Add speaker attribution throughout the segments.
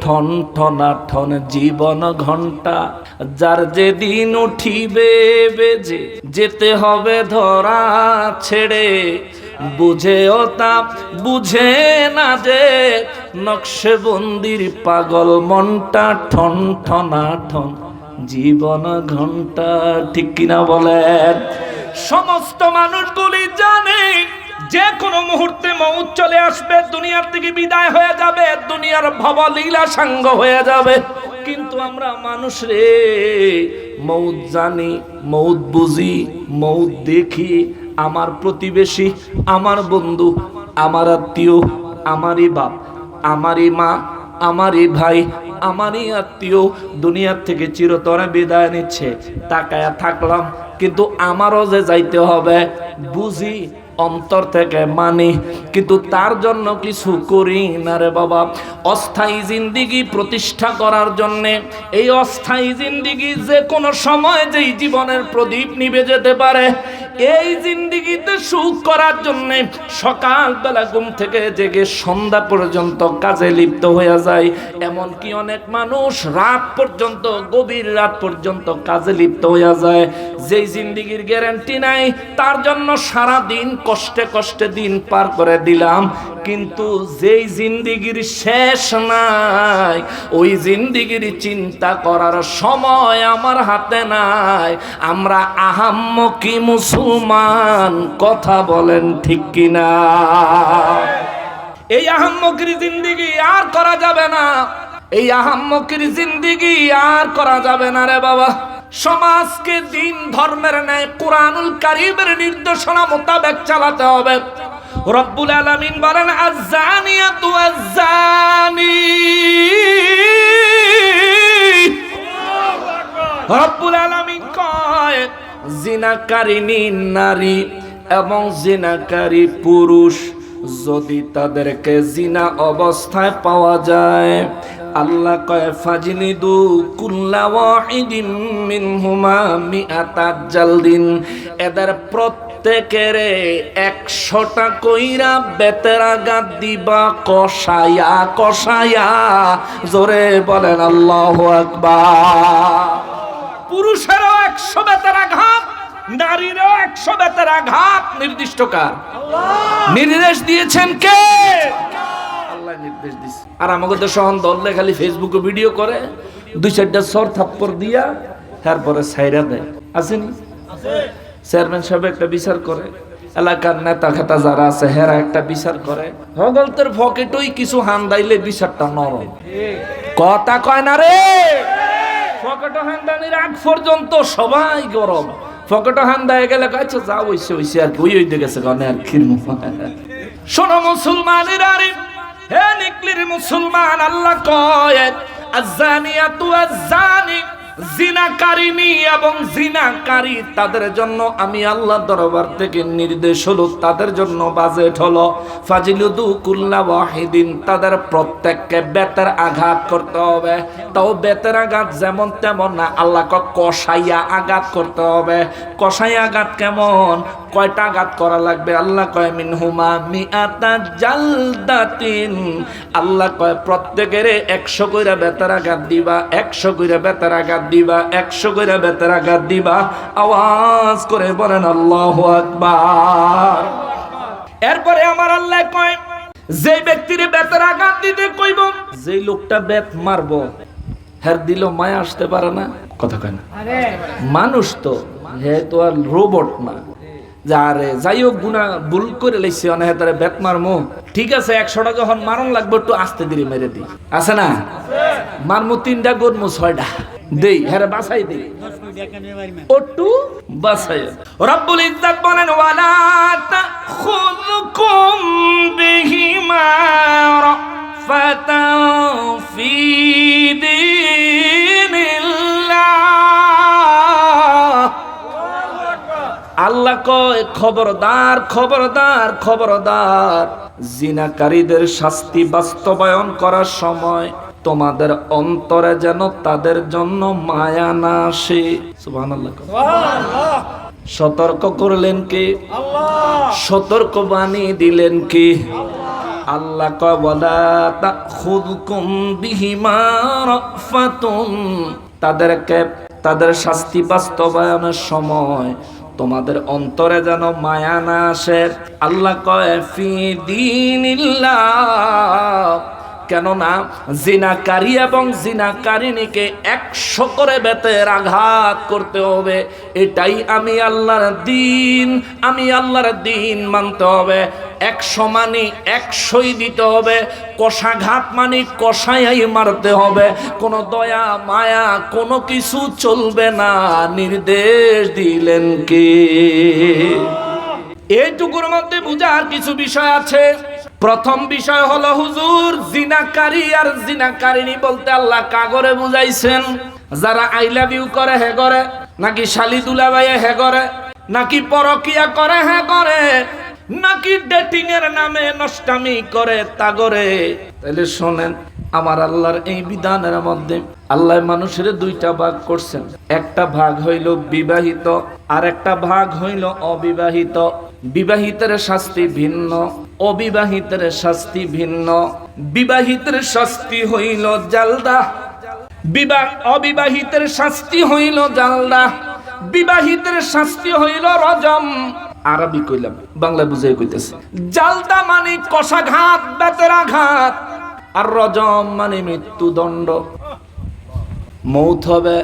Speaker 1: ঠন ঠনা ঠন জীবন ঘণ্টা যার যেদিন উঠিবে বেজে, যেতে হবে ধরা ছেড়ে। বুঝেও তা বুঝে না যে, নকশে বন্দির পাগল মনটা ঠন ঠনা ঠন জীবন ঘণ্টা ঠিক কিনা বলেন? সমস্ত মানুষগুলি জানে যে কোনো মুহূর্তে মৌত চলে আসবে, দুনিয়ার থেকে বিদায় হয়ে যাবে, দুনিয়ার ভবলীলা সাঙ্গ হয়ে যাবে। কিন্তু আমরা মানুষ রে, মৌত জানি, মৌত বুঝি, মৌত দেখি। আমার প্রতিবেশী, আমার বন্ধু, আমার আত্মীয়, আমারই বাপ, আমারই মা, আমারই ভাই, আমারই আত্মীয় দুনিয়ার থেকে চিরতরে বিদায় নিচ্ছে। তাকায়া থাকলাম, কিন্তু আমারও যে যাইতে হবে, বুঝি অন্তর থেকে মানি, কিন্তু তার জন্য কিছু করি না রে বাবা। অস্থায়ী জিন্দিগি প্রতিষ্ঠা করার জন্যে এই অস্থায়ী জিন্দিগি যে কোনো সময় যেই জীবনের প্রদীপ নিভে যেতে পারে, এই জিন্দিগিতে সুখ করার জন্যে সকালবেলা ঘুম থেকে জেগে সন্ধ্যা পর্যন্ত কাজে লিপ্ত হয়ে যায় এমনকি অনেক মানুষ রাত পর্যন্ত, গভীর রাত পর্যন্ত কাজে লিপ্ত হয়ে যায়। যেই জিন্দিগির গ্যারান্টি নাই, তার জন্য সারা দিন কষ্টে কষ্টে দিন পার করে দিলাম, কিন্তু যেই জিন্দিগির শেষ নাই, ওই জিন্দিগির চিন্তা করার সময় আমার হাতে নাই। আমরা আহাম্মকি মুসলমান, কথা বলেন ঠিক কিনা? এই আহাম্মকির জিন্দিগি আর করা যাবে না, এই আহাম্মকির জিন্দিগি আর করা যাবে না রে বাবা। সমাজকে দিন ধর্মের ন্যায় কোরআনুল কারিমের নির্দেশনা মোতাবেক চালাতে হবে। রব্বুল আলামিন বলেন, আজ্জানিয়াতু আজ্জানি রব্বুল আলামিন কয় জিনাকারিনী নারী এবং জিনাকারী পুরুষ, যদি তাদেরকে জিনা অবস্থায় পাওয়া যায় আল্লাহ কয় ফাজলিদু কুল্লা ওয়াহিদিন মিনহুমা মিআতা জালদিন। এদের প্রত্যেকের একশোটা কইরা বেতেরা গাদ দিবা কষায়া কষায়া। জোরে বলেন আল্লাহু আকবার। পুরুষেরও একশো বেতের আঘাত নারীরও একশো বেতের আঘাত নির্দিষ্ট কার। নির্দেশ দিয়েছেন কে? আল্লাহ নির্দেশ দিছে। আর আমাকে সহন দললে খালি ফেসবুকে ভিডিও করে, দুই চারটা সর থাপ্পর দিয়া তারপরে সাইরা দেয়। আসেনি? চেয়ারম্যান সাহেব একটা বিচার করে, এলাকার নেতা খেতা যারা আছে, হেরা একটা বিচার করে। হগলতের পকেটই কিছু হান দাইলে বিচারটা নরম। কথা কয় না রে? ফকেটো হান্দানির আগ পর্যন্ত সবাই গরম। ফকেটো হান হান্দায় গেলে কাছে যা হইছে হইছে, আর কি। ওই ওই গেছে, কারণে আর খিরমু শোনো মুসলমানের আরে হে নিকলির মুসলমান আল্লাহ কয় আজানিয়াতু আজানি জিনাকারিনী এবং জিনাকারী তাদের জন্য আমি আল্লাহ দরবার থেকে নির্দেশ হলো, তাদের জন্য বাজেট হলো, ফাজিলুদু কুল্লা ওয়াহিদিন, তাদের প্রত্যেককে বেতের আঘাত করতে হবে। তাও বেতের আঘাত যেমন তেমন না আল্লাহ ক কষাইয়া আঘাত করতে হবে। কষাইয়া আঘাত কেমন? কয়টা আঘাত করা লাগবে? আল্লাহ কয় মিন হুমা মিআতা জালদাতিন। আল্লাহ কয়, প্রত্যেকের একশো কইরা বেতার আঘাত দিবা, একশো কইরা বেতার আঘাত দিবা একশো কইরা বেতার আঘাত দিবা আওয়াজ করে বলেন আল্লাহ আকবার। এরপরে আমার আল্লাহ কয় যে ব্যক্তির বেতার আঘাত দিতে কইব যেই লোকটা বেত মারবো হ্যার দিল মায়া আসতে পারে না। কথা কয় না। মানুষ তো হে তো আর রোবট না। যারে যাই হোক গুণা ভুল করে লাইছে অনেক তারে বেত মারমো। ঠিক আছে একশোটা যখন মারণ লাগবে একটু আস্তে ধীরে মেরে দিই। আছে না? মারমো তিনটা গরমো ছয়টা। দেই হ্যাঁ বাসাই দেই। ওটু বাসাই রব্বুল ইজ্জত বলেন, ওয়ালা তাখুযুকুম বিহিমা রাফাতাও ফি আল্লাহ কয়, খবরদার খবরদার খবরদার। জিনাকারীদের শাস্তি বাস্তবায়ন করার সময় তোমাদের অন্তরে যেন তাদের জন্য মায়া না আসে। সতর্ক করলেন কি? সতর্ক বাণী দিলেন কি? আল্লাহ। কয় বলা তা খুদকুম বিহিমা রাফাতুন। তাদেরকে তাদের শাস্তি বাস্তবায়নের সময় তোমাদের অন্তরে যেন মায়া না আসে। আল্লাহ কয় ফি দিনিল্লাহ। কেননা জিনাকারী এবং জিনাকারিনীকে একশো করে বেতের আঘাত করতে হবে। এটাই আমি আল্লাহর দিন, আমি আল্লাহর দিন মানতে হবে। একশো মানি একশোই দিতে হবে, কষাঘাত মানি কষাই মারতে হবে। কোনো দয়া, মায়া, কোনো কিছু চলবে না, নির্দেশ দিলেন কে? এইটুকুর মধ্যে বুঝার কিছু বিষয় আছে। প্রথম বিষয় হলো হুজুর, জিনাকারী আর জিনাকারিনী বলতে আল্লাহ কাগরে বুঝাইছেন। যারা আই লাভ ইউ করে, হে করে। নাকি শালি দুলা দুলাবাইয়ে হে করে। নাকি পরকিয়া করে, হে করে। নাকি ডেটিং এর নামে নষ্টামি করে তাগরে তাহলে শোনেন, আমার আল্লাহর এই বিধানের মধ্যে আল্লাহ মানুষের দুইটা ভাগ করছেন। একটা ভাগ হইল বিবাহিত, আর একটা ভাগ হইল অবিবাহিত। বিবাহিতের শাস্তি ভিন্ন অবিবাহিতের শাস্তি ভিন্ন। বিবাহিতের শাস্তি হইল জালদা। বিবাহ অবিবাহিতের শাস্তি হইল জালদা। বিবাহিতের শাস্তি হইল রজম। আরবি কইলাম বাংলা বুঝাই কইতেছে। জালদা মানে কষাঘাত বেতের আঘাত। আর রজম মানে মৃত্যুদণ্ড। মৌত হবে,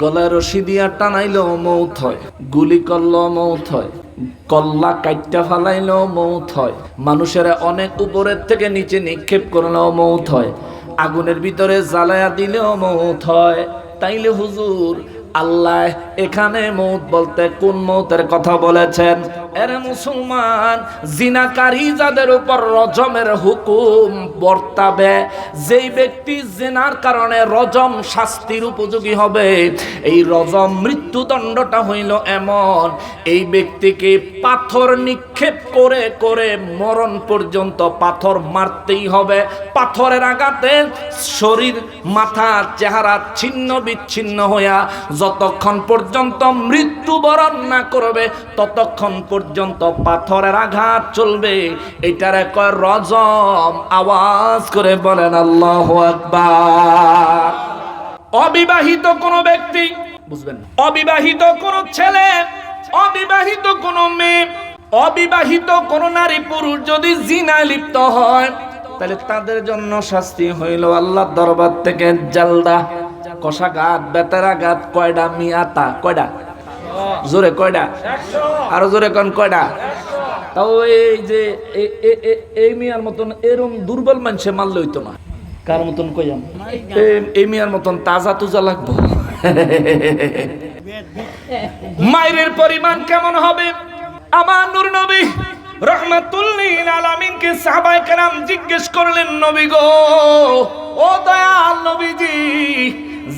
Speaker 1: গলায় রশি দিয়া টানাইলেও মৌত হয়, গুলি করলেও মৌত হয়। কল্লা কাইটটা ফালাইলেও মৌত হয়। মানুষেরা অনেক উপরের থেকে নিচে নিক্ষেপ করলেও মৌত হয়। আগুনের ভিতরে জ্বালায়া দিলেও মৌত হয়। তাইলে হুজুর, আল্লাহ এখানে মৌত বলতে কোন মৌতের কথা বলেছেন? এরে মুসলমান জিনাকারী যাদের উপর রজমের হুকুম বর্তাবে, যেই ব্যক্তি জেনার কারণে রজম শাস্তির উপযোগী হবে, এই রজম মৃত্যুদণ্ডটা হইল এমন, এই ব্যক্তিকে পাথর নিক্ষেপ করে করে মরণ পর্যন্ত পাথর মারতেই হবে। পাথরের আঘাতে শরীর, মাথা, চেহারা ছিন্ন বিচ্ছিন্ন হইয়া যতক্ষণ পর্যন্ত মৃত্যুবরণ না করবে, ততক্ষণ পর্যন্ত পাথরের আঘাত চলবে। এটারে কয় রজম আওয়াজ করে বলেন আল্লাহ আকবার। অবিবাহিত কোনো ব্যক্তি, বুঝবেন অবিবাহিত কোনো ছেলে, অবিবাহিত কোনো মেয়ে, অবিবাহিত কোনো নারী পুরুষ যদি জিনায় লিপ্ত হয়, তাহলে তাদের জন্য শাস্তি হইল আল্লাহর দরবার থেকে জালদা, কষাঘাত, বেতারাঘাত, কয়ডা, মিয়াতা, কয়ডা? জোরে কয়ডা? আরও জোরে কোন কয়ডা? তাও এই যে এই মিয়ার মতন এরম দুর্বল মানুষে মারলে হইতো না। কার মতন কইয়াম এই- মিয়ার মতন তাজা তুজা লাগবো। মায়ের পরিমাণ কেমন হবে? আমার নূর নবী রহমাতুল্লিল আলামিনকে সাহাবায়ে কেরাম জিজ্ঞেস করলেন নবী গো ও দয়াল নবীজি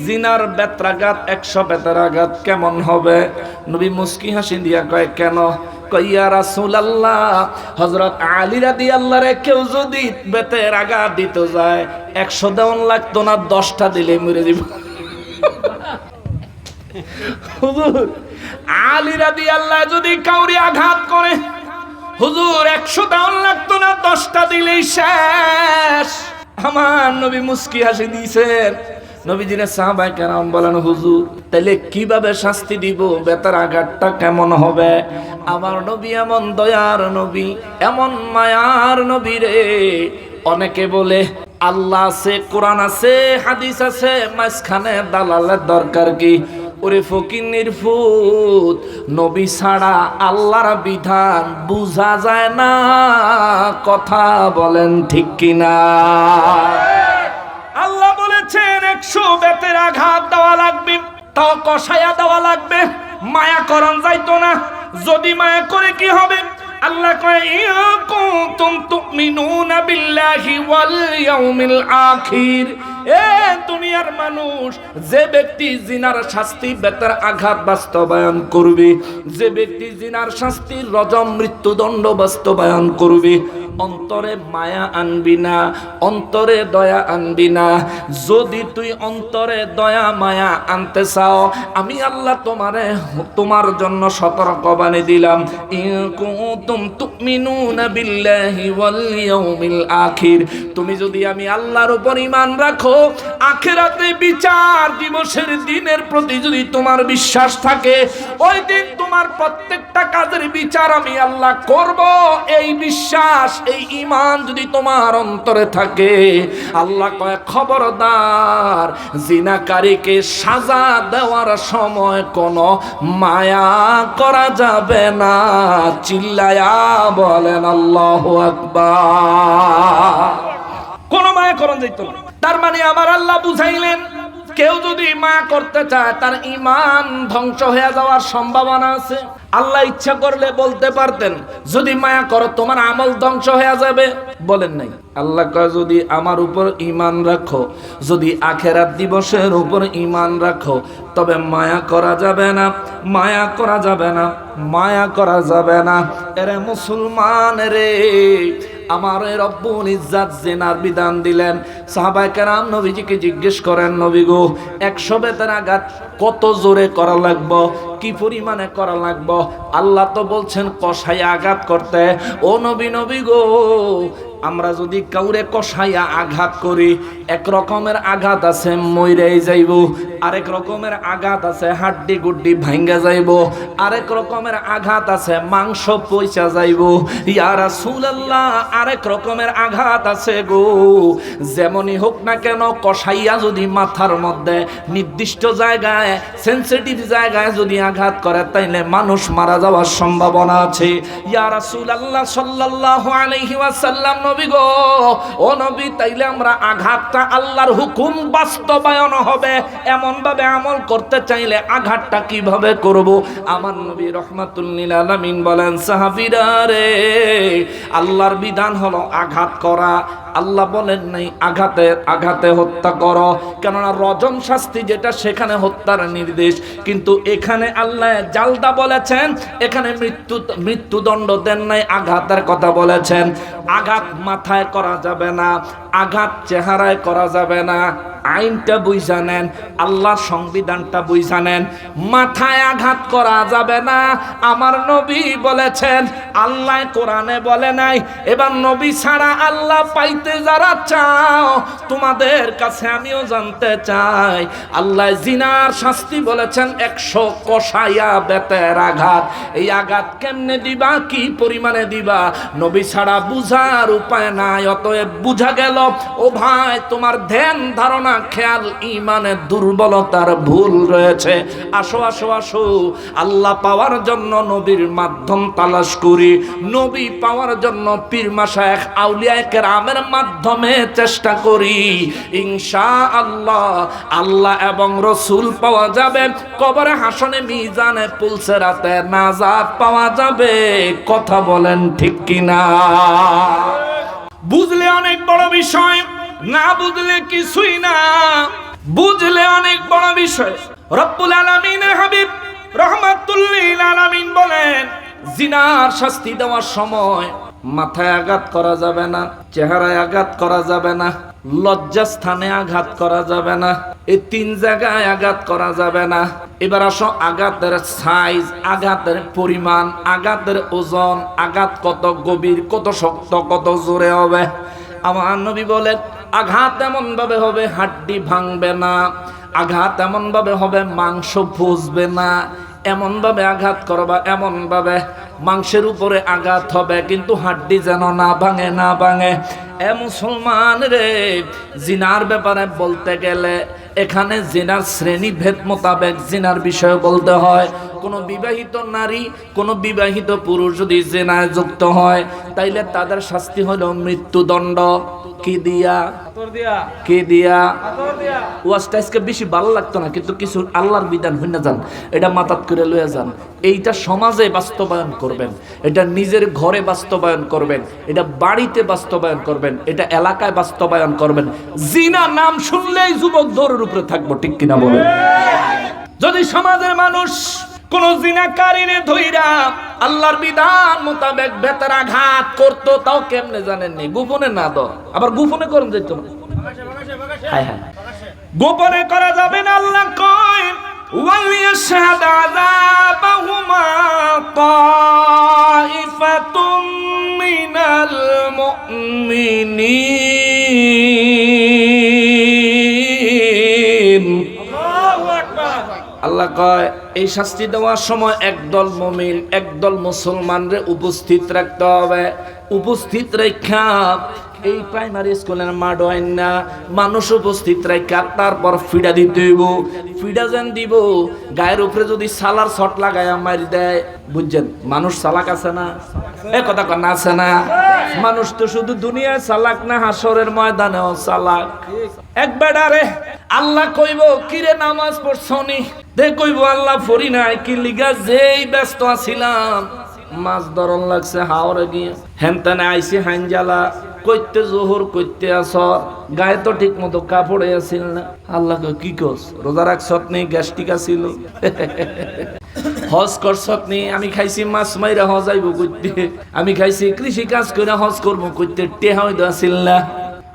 Speaker 1: জিনার বেত্রাঘাত, একশো বেতরাঘাত কেমন হবে? নবী মুস্কি হাসি দিয়া কয়, কেন? কইয়া রাসূলুল্লাহ, হযরত আলী রাদিয়াল্লাহু রে, কেউ যদি বেতের আঘাত যায় দশটা আল্লাহ যদি কাউরি আঘাত করে, হুজুর, একশো দাউন লাগতো না, দশটা দিলেই শেষ। আমার নবী মুস্কি হাসি দিয়েছেন নবীজিরে সাহাবাই কেরাম বলেন, হুজুর, তাহলে কীভাবে শাস্তি দিব? বেতার আঘাতটা কেমন হবে? আমার নবী এমন দয়ার নবী, এমন মায়ার নবী রে। অনেকে বলে, আল্লাহ আছে, কোরআন আছে, হাদিস আছে, মাঝখানে দালালের দরকার কি? ওরে ফকির ফুত নবী ছাড়া আল্লাহর বিধান বুঝা যায় না, কথা বলেন ঠিক কিনা? একশো বেতের আঘাত দেওয়া লাগবে, তাও কষায়া দেওয়া লাগবে। মায়া করন যাইতো না। যদি মায়া করে কি হবে? আল্লাহ কয়, ইয়া কুনতুম তুমিনুনা বিল্লাহি ওয়াল ইয়াউমিল আখির। এ দুনিয়ার মানুষ, যে ব্যক্তি জিনার শাস্তি, বেতার আঘাত বাস্তবায়ন করবে। যে ব্যক্তি জিনার শাস্তির রজম, মৃত্যুদণ্ড বাস্তবায়ন করবে। অন্তরে মায়া আনবি না, অন্তরে দয়া আনবি না। যদি তুই অন্তরে দয়া, মায়া আনতে চাও, আমি আল্লাহ তোমারে, তোমার জন্য সতর্ক বানিয়ে দিলাম। ইন কুনতুম তুমিনুনা বিল্লাহি ওয়াল ইয়াউমিল আখির। তুমি যদি আমি আল্লাহর উপর ঈমান রাখো আখিরাতে বিচার দিবসের দিনের প্রতি যদি তোমার বিশ্বাস থাকে, ওই দিন তোমার প্রত্যেকটা কাজের বিচার আমি আল্লাহ করব। এই বিশ্বাস, এই ইমান যদি তোমার অন্তরে থাকে, আল্লাহ কয়, খবরদার, জিনাকারীকে সাজা দেওয়ার সময় কোনো মায়া করা যাবে না। চিল্লায়া বলেন, আল্লাহ আকবার। কোনো মায়া করণ যাইত না। তার মানে আমার আল্লাহ বুঝাইলেন, কেউ যদি মায়া করতে চায়, তার ইমান ধ্বংস হয়ে যাওয়ার সম্ভাবনা আছে। আল্লাহ ইচ্ছা করলে বলতে পারতেন, যদি মায়া করো, তোমার আমল ধ্বংস হয়ে যাবে। বলেন নাই। আল্লাহ কয়, যদি আমার উপর ইমান রাখো, যদি আখেরাত দিবসের উপর ইমান রাখো, তবে মায়া করা যাবে না, মায়া করা যাবে না, মায়া করা যাবে না। এরে মুসলমান রে আমার রব্বুল ইজ্জাত জেনার বিধান দিলেন। সাহাবায়ে কেরাম নবীজিকে জিজ্ঞেস করেন, নবী গো, একশো বেতার আঘাত কত জোরে করা লাগবো? কি পরিমাণে করা লাগবো? আল্লাহ তো বলছেন কষাই আঘাত করতে। ও নবী নবী গো আমরা যদি কাউরে কষাইয়া আঘাত করি, এক রকমের আঘাত আছে, মইরাই যাইব। আরেক রকমের আঘাত আছে, হাড্ডি গুড্ডি ভাঙ্গা যাইব। আরেক রকমের আঘাত আছে, মাংস পয়সা যাইব। ইয়া রাসূলুল্লাহ, আরেক রকমের আঘাত আছে গো। যেমনই হোক না কেন, কষাইয়া যদি মাথার মধ্যে নির্দিষ্ট জায়গায় সেনসিটিভ জায়গায় যদি আঘাত করে, তাইলে মানুষ মারা যাওয়ার সম্ভাবনা আছে। ইয়া রাসূলুল্লাহ, সাল্লাল্লাহু আলাইহি ওয়াসাল্লাম নবী গো। ও নবী, তাইলে আমরা আঘাতটা আল্লাহর হুকুম বাস্তবায়ন হবে। এমন ভাবে আমল করতে চাইলে আঘাতটা কীভাবে করব? আমার নবী রহমাতুল্লিল আলামিন বলেন, সাহাবীরা রে, আল্লাহর বিধান হলো আঘাত করা। আল্লাহ বলেন নাই, আঘাতে আঘাতে হত্যা করো। কেননা রজম শাস্তি যেটা, সেখানে হত্যার নির্দেশ। কিন্তু এখানে আল্লাহ জালদা বলেছেন, এখানে মৃত্যু, মৃত্যুদণ্ড দেন নাই, আঘাতের কথা বলেছেন। আঘাত মাথায় করা যাবে না। আঘাত চেহারায় করা যাবে না। আইনটা বুঝা নেন আল্লাহর সংবিধানটা বুঝা নেন। মাথায় আঘাত করা যাবে না। আমার নবী বলেছেন, আল্লাহ কোরআনে বলে নাই, এবার নবী ছাড়া আল্লাহ পাইতে যারা চাও, তোমাদের কাছে আমিও জানতে চাই। আল্লাহ জিনার শাস্তি বলেছেন, একশো কষাইয়া বেতের আঘাত। এই আঘাত কেমনে দিবা? কি পরিমাণে দিবা? নবী ছাড়া বুঝার উপায় নাই, অতএব বুঝা গেল ও ভাই, তোমার ধ্যান ধারণা, খেয়াল, ইমানের দুর্বলতার ভুল রয়েছে। আসো আসো আসো। আল্লাহ পাওয়ার জন্য নবীর মাধ্যম তালাশ করি। নবী পাওয়ার জন্য পীর মাসায়েখ আউলিয়ায়ের আমের মাধ্যমে চেষ্টা করি। ইনশা আল্লাহ আল্লাহ এবং রসুল পাওয়া যাবে। কবরে হাসনে, মিজানে, পুলসে রাতে নাজাদ পাওয়া যাবে। কথা বলেন ঠিক কিনা? বুঝলে অনেক বড় বিষয়, না বুঝলে কিছুই না। বুঝলে অনেক বড় বিষয়। রব্বুল আলামিনের হাবিব রহমাতুল্লিল আলামিন বলেন, জিনার শাস্তি দেওয়ার সময় মাথায় আঘাত করা যাবে না, চেহারায় আঘাত করা যাবে না, লজ্জাস্থানে আঘাত করা যাবে না এই তিন জায়গায় আঘাত করা যাবে না। এবার আসো আঘাতের সাইজ আঘাতের পরিমাণ, আঘাতের ওজন, আঘাত কত গভীর, কত শক্ত, কত জোরে হবে। আমার নবী বলেন, আঘাত এমন ভাবে হবে হাড্ডি ভাঙবে না, আঘাত এমন ভাবে হবে মাংস বুঝবে না এমন ভাবে আঘাত করবা এমন ভাবে মাংসের উপরে আঘাত হবে, কিন্তু হাড্ডি যেন না ভাঙে না ভাঙে। এ মুসলমান রে, জিনার ব্যাপারে বলতে গেলে এখানে জিনার শ্রেণি ভেদ মোতাবেক জিনার বিষয়ে বলতে হয়। কোনো বিবাহিত নারী, কোনো বিবাহিত পুরুষ যদি জেনায় যুক্ত হয়, তাইলে তাদের শাস্তি হলো মৃত্যুদণ্ড। কি দিয়া? কে দিয়া? ওয়াজটা আজকে বেশি ভালো লাগতো না, কিন্তু কিছু আল্লাহর বিধান হই না যান, এটা মাতাত করে লইয়া যান। এইটা সমাজে বাস্তবায়ন করবেন, এটা নিজের ঘরে বাস্তবায়ন করবেন, এটা বাড়িতে বাস্তবায়ন করবেন, এটা এলাকায় বাস্তবায়ন করবেন। জিনা নাম শুনলেই যুবক দৌড়ের উপরে থাকব, ঠিক কিনা বলেন? যদি সমাজের মানুষ কোন জিনাকারীরে ধইরা আল্লাহর বিধান মোতাবেক বেতার আঘাত করতো তাও কেমনে জানেননি গোপনে না দো আবার গোপনে করুন যেত না হায় হায় গোপনে করা যাবে না আল্লাহ কয় وَلْيَشْهَدْ عَذَابَهُمَا طَائِفَةٌ مِّنَ الْمُؤْمِنِينَ আল্লাহ কয় এই শাস্তি দেওয়ার সময় একদল মমিন একদল মুসলমানরে উপস্থিত রাখতে হবে। উপস্থিত রেখা। এই প্রাইমারি স্কুলের মাঠ হয় না। মানুষ উপস্থিত রেখা, তারপর ফিডা দিতে হইব। ফিডা যেন দিব, গায়ের উপরে যদি সালার শট লাগায় মারি দেয়, বুঝছেন? মানুষ চালাক আছে না? এ কথা কন, আছে না? মানুষ তো শুধু দুনিয়ায় চালাক না হাসরের ময়দানেও চালাক। এক বেড়ারে আল্লাহ কইব, কিরে নামাজ পড়ছনি? দে কইব, আল্লাহ ফরি নাই, কি লিগা যেই ব্যস্ত আছিলাম মাছ ধরন লাগছে হাওড়ে গিয়ে। হেনতেনে আইসি হাইনজালা, কইতে জোহর, কইতে আসর। গায়ে তো ঠিক মতো কাপড়ে আছিল না। আল্লাহ কি কস রোজা রাখছত নেই গ্যাস্ট্রিক আছিল? হজ করছত নি আমি খাইছি মাছ মাইরা হজ আইব কইতে। আমি খাইছি কৃষি কাজ করে হজ করব কইতে। টেহা হইতো আছিল না।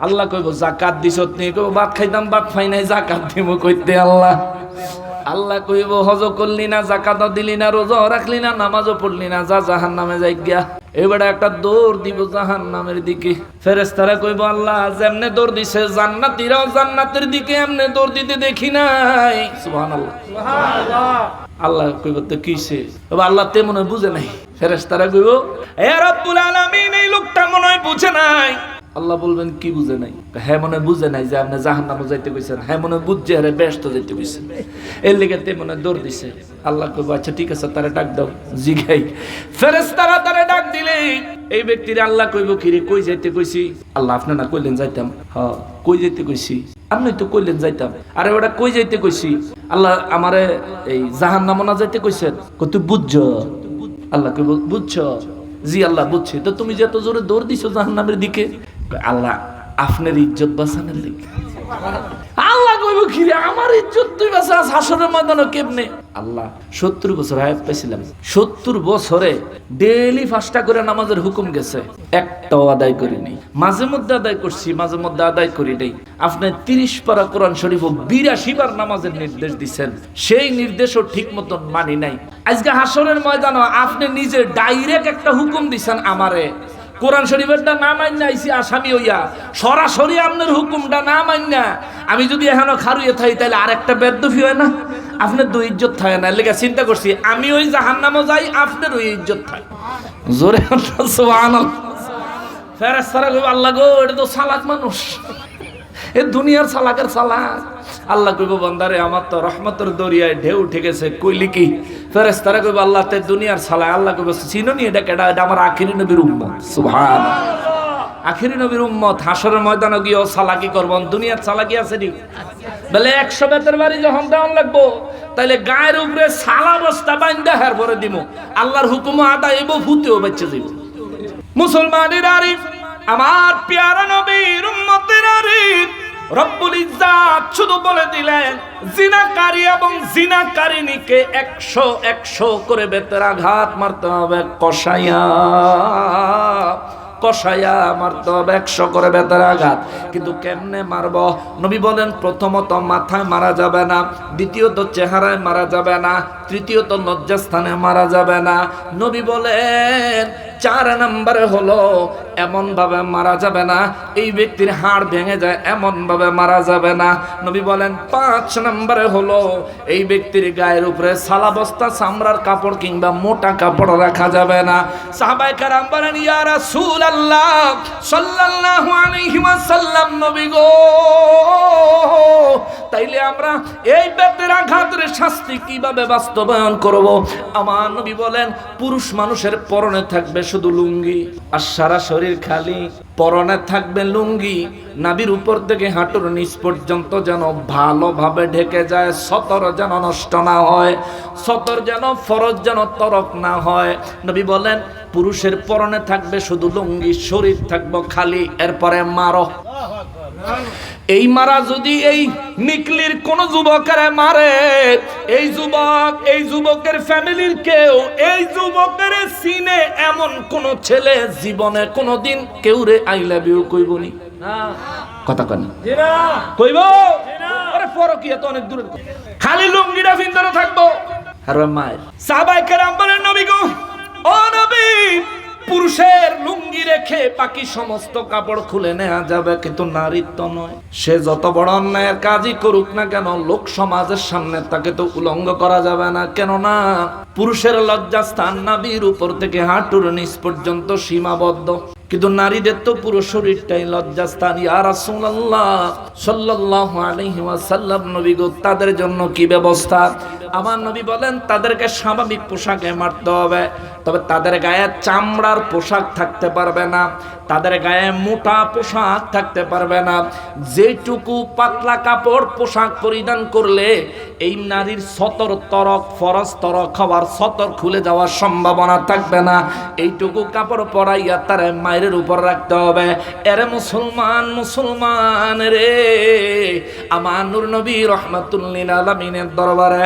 Speaker 1: আল্লাহ কইব, জাকাত দিছত নি কইব ভাত খাইতাম ভাত খাই নাই, জাকাত দিব কইতে আল্লাহ। আল্লাহ কইব হজ করলি না জাকাত দিলি না রোজা রাখলি না নামাজও পড়লি না যা জাহান নামে যাই গিয়া। এবারে একটা দৌড় দিব জাহান নামের দিকে। ফেরেস্তারা কইব আল্লাহ যেমনে দৌড় দিছে জান্নাতীরাও জান্নাতের দিকে এমনে দৌড় দিতে দেখি নাই। সুবহানাল্লাহ। আল্লাহ কইব তো কিসে তবে আল্লাহ তে মনে হয় বুঝে নাই। ফেরেস্তারা কইব এ রব্বুল আলামিন এই লোকটা মনে হয় বুঝে নাই। আল্লাহ বলবেন, কি বুঝে নাই? হ্যাঁ মনে বুঝে নাই যে আপনি জাহান নামে যাইতে কইছেন। হ্যাঁ মনে বুঝছে, আরে ব্যস্ত যাইতে কইছেন। এর লেগে তে মনে দৌড় দিছে। আল্লাহ কইব আচ্ছা ঠিক আছে, তারে ডাক দাও, জিগাই। ফেরেস্তারা তারে ডাক দিলে। এই ব্যক্তির আল্লাহ কইব, কি রে, কই যাইতে কইছি? আল্লাহ, আপনি না কইলেন যাইতাম। হ্যাঁ কই যাইতে কইছি? আপনি তো কইলেন যাইতাম। আরে, ওটা কই যাইতে কইছি? আল্লাহ, আমারে এই জাহান নামনা যাইতে কইছেন? কই, তুই বুঝছ? আল্লাহ কইব, বুঝছ? জি, আল্লাহ, বুঝছি। তো তুমি যে এত জোরে দৌড় দিছো জাহান নামের দিকে? আল্লাহ, আপনার ইজ্জত বাঁচানোর দিকে আল্লাহ কইব কি আমার ইজ্জত তুই বাঁচাস হাসরের ময়দানে কেমনে? আল্লাহ, সত্তর বছর হায়াত পাইছিলাম। সত্তর বছরে ডেইলি পাঁচটা করে নামাজের হুকুম গেছে। একটাও আদায় করিনি। মাঝে মধ্যে আদায় করছি, মাঝে মধ্যে আদায় করি নাই। আপনি তিরিশ পারা কোরআন শরীফ বিরাশি বার নামাজের নির্দেশ দিচ্ছেন সেই নির্দেশও ঠিক মতন মানি নাই। আজকে হাসরের ময়দানে আপনি নিজে ডাইরেক্ট একটা হুকুম দিছেন আমারে। কোরআন শরীফেরটা না মান্না আইসি আসামি হইয়া। সরাসরি আপনার হুকুমটা না মান্না আমি যদি এখনও খারুয়ে থাই, তাহলে আরেকটা বেদফি হয় না? আপনার দুই ইজ্জত থাকে না। লেগে চিন্তা করছি, আমি ওই জাহান নামও যাই, আপনার ওই ইজ্জত থাকে। জোরে ফেরেস্তারা আল্লাহ গো, এটা তো সালাক মানুষ। এ দুনিয়ার সালাকের সালাক। আল্লাহ কইব, বান্দারে, আমার তো রহমতের দরিয়ায় ঢেউ উঠে গেছে কইলি কি? ফেরেস্তারা কইব, আল্লাহ, তে দুনিয়ার সালাক আল্লাহ কইব, চিনো নি এটা কেডা? এটা আমার আখিরি নবীর উম্মত, সুবহান। আখিরি নবীর উম্মত, হাসরের ময়দানে গিয়ে সালাকি করবন দুনিয়ার সালাকি আছে নি? বলে, একশো বেতের বাড়ি যখন দেওয়ান লাগবো, তাইলে গায়ের উপরে সালা বস্তা বাইন্দা হের পরে দিব আল্লাহর হুকুম আদায় এবো ভূতেও বাচ্চা যাইব। মুসলমানের আরিফ, আমার পেয়ারা নবীর উম্মতের আরিফ। রব্বুল ইজ্জাত শুধু বলে দিলেন, জিনাকারী এবং জিনাকারিনীকে একশো একশো করে বেতের আঘাত মারতে হবে, কষাইয়া কষাইয়া মারতে হবে, একশো করে বেতের আঘাত। কিন্তু কেমনে মারব? নবী বলেন, প্রথমত মাথায় মারা যাবে না, দ্বিতীয়ত চেহারায় মারা যাবে না, তৃতীয়ত লজ্জাস্থানে মারা যাবে না। নবী বলেন চার নম্বরে হলো, এমন ভাবে মারা যাবে না, এই ব্যক্তির হাড় ভেঙে যায়, এমন ভাবে মারা যাবে না। নবী বলেন, পাঁচ নম্বরে হলো, এই ব্যক্তির গায়ের উপরে সালা বস্তা চামড়ার কাপড় কিংবা মোটা কাপড় রাখা যাবে না। সাহাবাই কারাম বলেন, ইয়া রাসূলুল্লাহ, সাল্লাল্লাহু আলাইহি ওয়াসাল্লাম, নবী গো তাইলে আমরা এই বেতের আঘাতের শাস্তি কীভাবে বাস্তবায়ন করব? আমার নবী বলেন, পুরুষ মানুষের পরনে থাকবে শুধু লুঙ্গি, আর সারা শরীর খালি পরনে থাকবে লুঙ্গি। নাবির উপর থেকে হাঁটুর নিচ পর্যন্ত যেন ভালোভাবে ঢেকে যায়, সতর যেন নষ্ট না হয়, সতর যেন ফরজ যেন তরক না হয়। নবী বলেন, পুরুষের পরনে থাকবে শুধু লুঙ্গি, শরীর থাকব খালি, এরপরে মারো। এই মারা যদি এই নিকলির কোন যুবকের মারে এই যুবক এই যুবকের ফ্যামিলির কেউ এই যুবকের সিনে এমন কোন ছেলে জীবনে কোনদিন কেউ রে আই লাভ ইউ কইবনি কথা কন। কইব? আরে পরকিয়া তো অনেক দূরে। খালি লুঙ্গিটা ফিন্দরে থাকব। আর মায়ের। সাহাবায়ে কেরাম বলেন নবী গো ও নবী পুরুষের লুঙ্গি রেখে বাকি সমস্ত কাপড় খুলে নেওয়া যাবে, কিন্তু নারীর তো নয়। সে যত বড় অন্যায়ের কাজই করুক না কেন, লোক সমাজের সামনে তাকে তো উলঙ্গ করা যাবে না। কেননা, পুরুষের লজ্জাস্থান নাবির উপর থেকে হাঁটুর নিচ পর্যন্ত সীমাবদ্ধ। কিন্তু নারীদের তো পুরো শরীরটাই লজ্জাস্থান। ইয়া ওয়াসাল্লাম, নবী গো, তাদের জন্য কি ব্যবস্থা? আমার নবী বলেন, তাদেরকে স্বাভাবিক পোশাকে মারতে হবে, তবে তাদের গায়ে চামড়ার পোশাক থাকতে পারবে না। তাদের গায়ে মোটা পোশাক থাকতে পারবে না। যেটুকু পাতলা কাপড় পোশাক পরিধান করলে এই নারীর সতর তরক, ফরজ তরক খাওয়ার সতর খুলে যাওয়ার সম্ভাবনা থাকবে না। এইটুকু কাপড় পরাইয়া তার মায়ের উপর রাখতে হবে। এরে মুসলমান মুসলমান রে! আমার নবী রহমাতুল্লিন আলমিনের দরবারে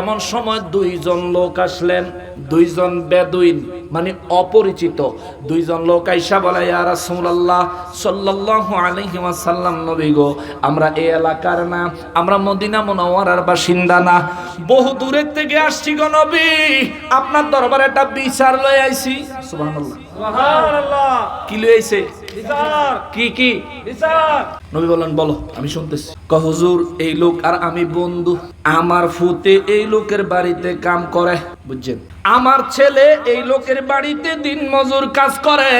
Speaker 1: এমন সময় দুইজন লোক আসলেন। দুইজন বেদুইন মানে অপরিচিত। দুইজন লোক আইসা বলে ইয়া রাসূলুল্লাহ সাল্লাল্লাহু আলাইহি ওয়াসাল্লাম নবী গো আমরা এই এলাকার না আমরা মদিনা মুনাওয়ারার বাসিন্দা না। বহু দূরের থেকে আসছি গো নবী আপনার দরবারে একটা বিচার লই আইছি। সুবহানাল্লাহ। কি লই আইছে? কি কি? নবী বললেন বলো আমি শুনতেছি। হুজুর এই লোক আর আমি বন্ধু। আমার ফুতে এই লোকের বাড়িতে কাম করে। বুঝছেন? আমার ছেলে এই লোকের বাড়িতে দিন মজুর কাজ করে।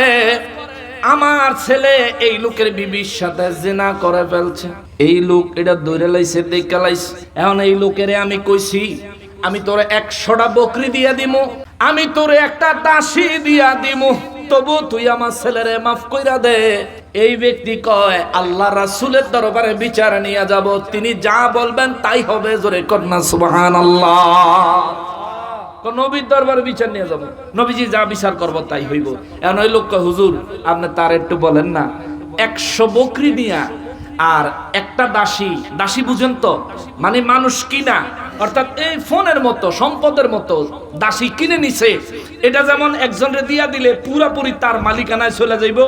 Speaker 1: আমার ছেলে এই লোকের বিবির সাথে জেনা করে ফেলছে। এই লোক এটা দৌড়ে লাইছে দেখে লাইছে। এখন এই লোকেরে আমি কইছি আমি তোরে একশোটা বকরি দিয়া দিমু। আমি তোরে একটা দাসী দিয়া দিমু। তবু তুই আমার ছেলেরে মাফ কইরা দে। এই ব্যক্তি কয়, আল্লাহ রাসূলের দরবারে বিচার নিয়ে যাব, তিনি যা বলবেন তাই হবে, জোরে কন্যা সুবহানাল্লাহ। কোন নবীর দরবারে বিচার নিয়ে যাব। নবীজি যা বিচার করব তাই হইব। এখন ওই লোক হুজুর, আপনি তার একটু বলেন না। একশো বকরি নিয়া আর একটা দাসী দাসী বুঝেন তো? মানে মানুষ কিনা অর্থাৎ এই ফোনের মতো সম্পদের মতো দাসী কিনে নিছে। এটা যেমন একজনের দিয়া দিলে পুরাপুরি তার মালিকানায় চলে যাইব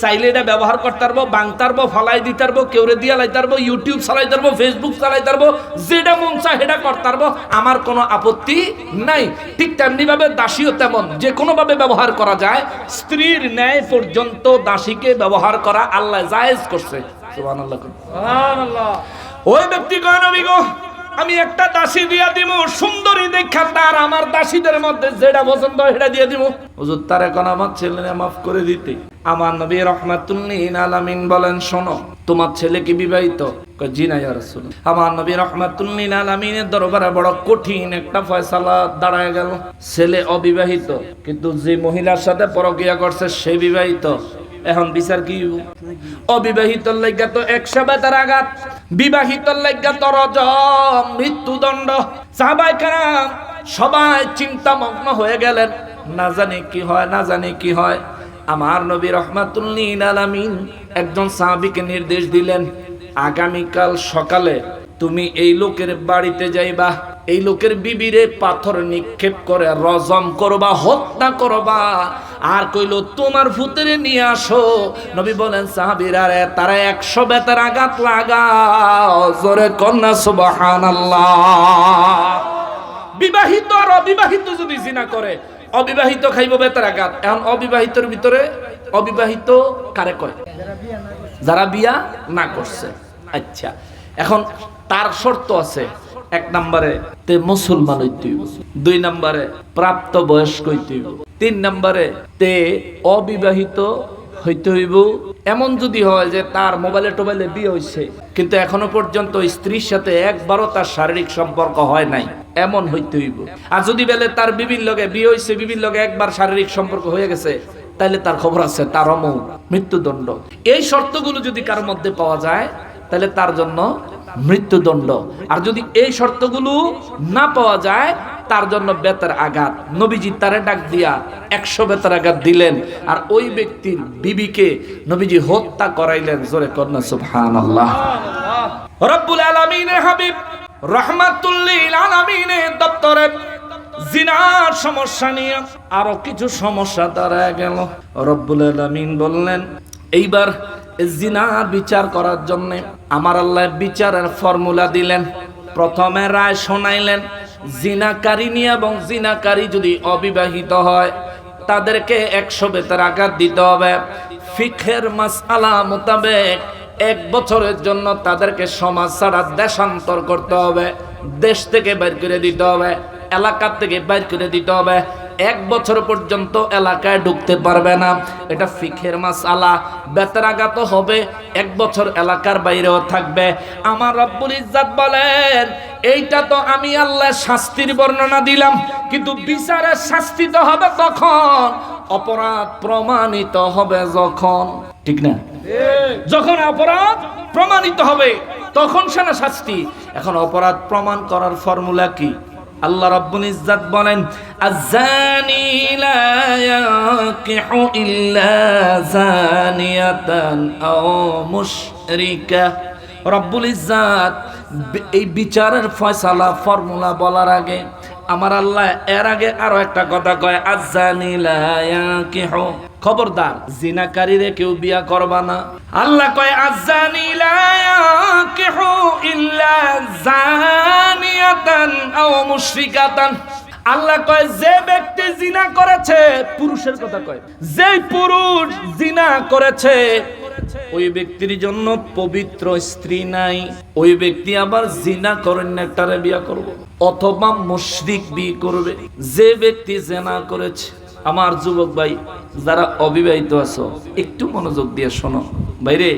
Speaker 1: চাইলে এটা ব্যবহার করতে পারব বাংতারবো ফলাই দিতে পারব কেউরে দিয়া লাইতে পারব ইউটিউব চালাই পারব ফেসবুক চালাই পারব যেটা মন চায় সেটা করতে পারব আমার কোনো আপত্তি নাই। ঠিক তেমনিভাবে দাসীও তেমন যে কোনোভাবে ব্যবহার করা যায় স্ত্রীর ন্যায় পর্যন্ত দাসীকে ব্যবহার করা আল্লাহ জায়েজ করছে। সুবহানাল্লাহ। ওই ব্যক্তি কয় নবী গো আমি একটা দাসী দিয়া দিব সুন্দরী দেখা তার আমার দাসীদের মধ্যে যেটা পছন্দ সেটা দিয়ে দিব হুজুর, তার এখন আমার ছেলে মাফ করে দিতে। আমার নবী রহমাতুল্লিন আলামিন বলেন, শোনো, তোমার ছেলে কি বিবাহিত? আমার নবী রহমাতুল্লিন আলামিনের দরবারে বড় কঠিন একটা ফয়সালা দাঁড়ায় গেল। ছেলে অবিবাহিত, কিন্তু যে মহিলার সাথে পরকিয়া করছে, সে বিবাহিত। এখন বিচার কি? অবিবাহিত লাইগা তো একশো বেতার আঘাত বিবাহিত লাইগা তো রজম, মৃত্যুদণ্ড সাহাবাই কারাম সবাই চিন্তামগ্ন হয়ে গেলেন, না জানি কি হয়, না জানি কি হয় আমার নবী রহমাতুল্লিন আলামিন একজন সাহাবিকে নির্দেশ দিলেন, আগামীকাল সকালে তুমি এই লোকের বাড়িতে যাইবা, এই লোকের বিবিরে পাথর নিক্ষেপ করে রজম করবা, হত্যা করবা আর কইলো, তোমার ভূতেরে নিয়ে আসো। নবী বলেন, সাহাবীরা রে, তারা একশো বেতার আঘাত লাগাও। জোরে কন্যা, সুবহানাল্লাহ। বিবাহিত আর অবিবাহিত যদি জিনা করে, অবিবাহিত খাইব বেতার আঘাত। এখন অবিবাহিতর ভিতরে অবিবাহিত কারে করে যারা বিয়া না করছে। আচ্ছা এখন তার শর্ত আছে। এক নম্বরে, তে মুসলমান হইতে দুই নম্বরে প্রাপ্ত বয়স্ক হইতে তিন নম্বরে তে অবিবাহিত হইতে হইব। এমন যদি হয় যে তার মোবাইলে টোবাইলে বিয়ে হয়েছে কিন্তু এখনও পর্যন্ত স্ত্রীর সাথে একবারও তার শারীরিক সম্পর্ক হয় নাই, এমন হইতে হইব। আর যদি বেলে তার বিভিন্ন লগে বিয়ে হয়েছে বিভিন্ন লগে একবার শারীরিক সম্পর্ক হয়ে গেছে তাহলে তার খবর আছে তার অমৌ মৃত্যুদণ্ড। এই শর্তগুলো যদি কার মধ্যে পাওয়া যায় তাহলে তার জন্য মৃত্যুদণ্ড। আর যদি এই শর্তগুলো না পাওয়া যায়, তার জন্য বেতার আঘাত। নবীজি তারে ডাক দিয়া একশো বেতার আঘাত দিলেন, আর ওই ব্যক্তির বিবিকে নবীজি হত্যা করাইলেন। জোরে কন্যা সুবহান আল্লাহ রব্বুল আলমিনের হাবিব, রহমাতুল্লিল আলমিনের দপ্তরে জিনার সমস্যা নিয়ে আরও কিছু সমস্যা দাঁড়ায় গেল। রব্বুল আলমিন বললেন, এইবার জিনার বিচার করার জন্য আমার আল্লাহ বিচারের ফর্মুলা দিলেন। প্রথমে রায় শোনাইলেন জিনাকারিনী এবং জিনাকারী যদি অবিবাহিত হয়, তাদেরকে একশো বেতার আঘাত দিতে হবে। ফিখের মাসালা মোতাবেক এক বছরের জন্য তাদেরকে সমাজ ছাড়া দেশান্তর করতে হবে, দেশ থেকে বের করে দিতে হবে, এলাকা থেকে বের করে দিতে হবে। এক বছর পর্যন্ত এলাকায় ঢুকতে পারবে না। এটা ফিখের মাস আলা বেতরাঘাত হবে। এক বছর এলাকার বাইরেও থাকবে। আমার রব্বুল ইজ্জাত বলেন, এইটা তো আমি আল্লাহ শাস্তির বর্ণনা দিলাম। কিন্তু বিচারের শাস্তি তো হবে তখন অপরাধ প্রমাণিত হবে যখন। ঠিক না? যখন অপরাধ প্রমাণিত হবে, তখন সে না শাস্তি। এখন অপরাধ প্রমাণ করার ফর্মুলা কি? আল্লাহ রাব্বুল ইজ্জাত বলেন আযানি লা ইয়াকিহু ইল্লা জানিয়াতান আও মুশরিকা। রব্বুল ইজ্জাত, এই বিচারের ফয়সালা, ফর্মুলা বলার আগে আমার আল্লাহ এর আগে আরও একটা কথা কয় খবরদার, জিনাকারীরে কেউ বিয়া করবা না। আল্লাহ কয় আজানি লায়াকিহু ইল্লা জানিয়াতান আল্লাহ কয়, যে ব্যক্তি জিনা করেছে, পুরুষের কথা কয়। যে পুরুষ জিনা করেছে ওই ব্যক্তির জন্য পবিত্র স্ত্রী নাই। ওই ব্যক্তি আবার জিনা করেন একটারে বিয়া করব। অথবা মুশরিক বিয়ে করবে। যে ব্যক্তি জেনা করেছে, আমার যুবক ভাই, যারা অবিবাহিত আছো, একটু মনোযোগ দিয়ে শোনো। ভাইরে,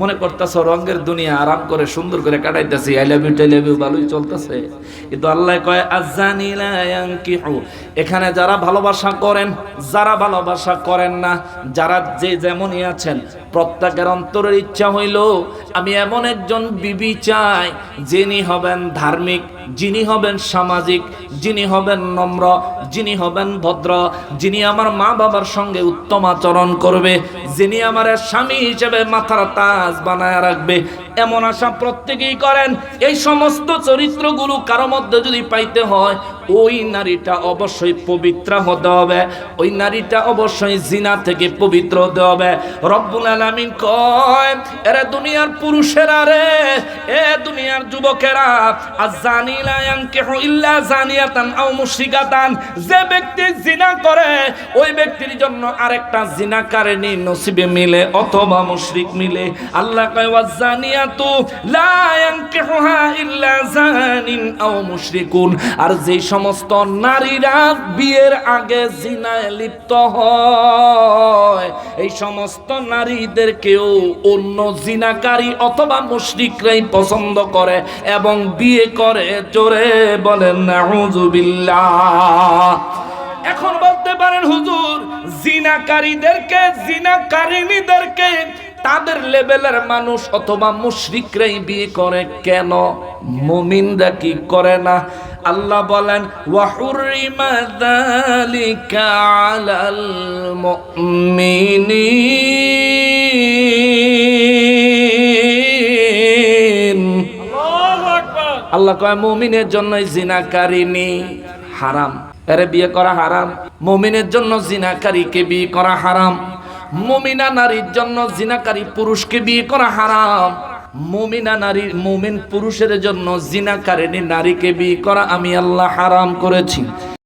Speaker 1: মনে করতেছ রঙের দুনিয়া আরাম করে, সুন্দর করে কাটাইতেছি, আই লাভ ইউ টাই লাভ ইউ ভালোই চলতেছে। কিন্তু আল্লাহ কয়, আজানি এখানে যারা ভালোবাসা করেন, যারা ভালোবাসা করেন না, যারা যে যেমনই আছেন প্রত্যেকের অন্তরের ইচ্ছা হইল, আমি এমন একজন বিবি চাই, যিনি হবেন ধার্মিক, যিনি হবেন সামাজিক, যিনি হবেন নম্র, যিনি হবেন ভদ্র, যিনি আমার মা বাবার সঙ্গে উত্তম আচরণ করবে, যিনি আমার স্বামী হিসেবে মাথার তাজ বানায় রাখবে এমন আশা প্রত্যেকেই করেন। এই সমস্ত চরিত্রগুলো কারও মধ্যে যদি পাইতে হয়, ওই নারীটা অবশ্যই পবিত্র হতে হবে। ওই নারীটা অবশ্যই জিনা থেকে পবিত্র হতে হবে। রব্বুল আলামিন কয় দুনিয়ার পুরুষেরা রে, এ দুনিয়ার যুবকেরা আর ইয়ানকিহু ইল্লা জানিয়াতান আও মুশরিকাতান। যে ব্যক্তি জিনা করে, ওই ব্যক্তির জন্য আরেকটা জিনা জিনাকারিনী নসিবে মিলে অথবা মুশরিক মিলে। আল্লাহ কয় আর যেই সমস্ত নারীরা বিয়ের আগে জিনায় লিপ্ত হয়, এই সমস্ত নারীদেরকেও অন্য জিনাকারী অথবা মুশরিকরাই পছন্দ করে এবং বিয়ে করে জোরে বলেন নাউজুবিল্লাহ এখন বলতে পারেন, হুজুর, জিনাকারীদেরকে জিনাকারিনীদেরকে তাদের লেভেলের মানুষ অথবা মুশরিকরাই বিয়ে করে কেন? মুমিনরা কি করে না? আল্লাহ বলেন ওয়াহুরিমা যালিকা আলাল মুমিনিন। আল্লাহ কয় মুমিনের জন্যই জিনাকারিনী হারাম। এরে বিয়ে করা হারাম? মুমিনের জন্য জিনাকারীকে বিয়ে করা হারাম। মুমিনা নারীর জন্য জিনাকারী পুরুষকে বিয়ে করা হারাম। মুমিনা নারী, মুমিন পুরুষের জন্য জিনাকারিনী নারীকে বিয়ে করা আমি আল্লাহ হারাম করেছি।